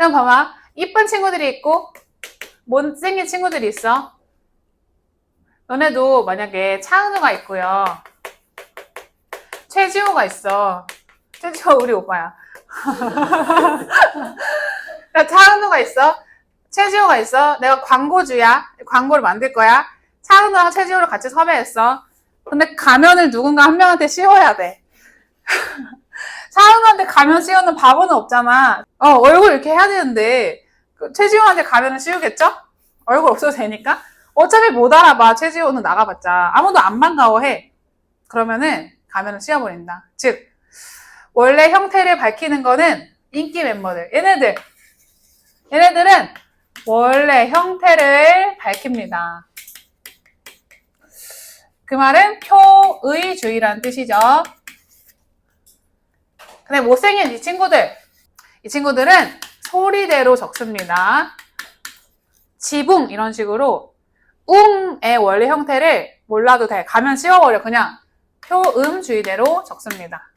그럼 봐봐. 이쁜 친구들이 있고, 못생긴 친구들이 있어. 너네도 만약에 차은우가 있고요. 최지호가 있어. 최지호 우리 오빠야. 야, 차은우가 있어. 최지호가 있어. 내가 광고주야. 광고를 만들 거야. 차은우랑 최지호를 같이 섭외했어. 근데 가면을 누군가 한 명한테 씌워야 돼. 차은우한테 가면 씌우는 바보는 없잖아. 어, 얼굴 이렇게 해야 되는데, 그 최지호한테 가면을 씌우겠죠? 얼굴 없어도 되니까? 어차피 못 알아봐. 최지호는 나가봤자. 아무도 안 반가워해. 그러면은 가면을 씌워버린다. 즉, 원래 형태를 밝히는 거는 인기 멤버들. 얘네들. 얘네들은 원래 형태를 밝힙니다. 그 말은 표의주의라는 뜻이죠. 근데 못생긴 이 친구들. 이 친구들은 소리대로 적습니다. 지붕 이런 식으로 웅의 원래 형태를 몰라도 돼. 가면 씌워버려. 그냥 표음 주의대로 적습니다.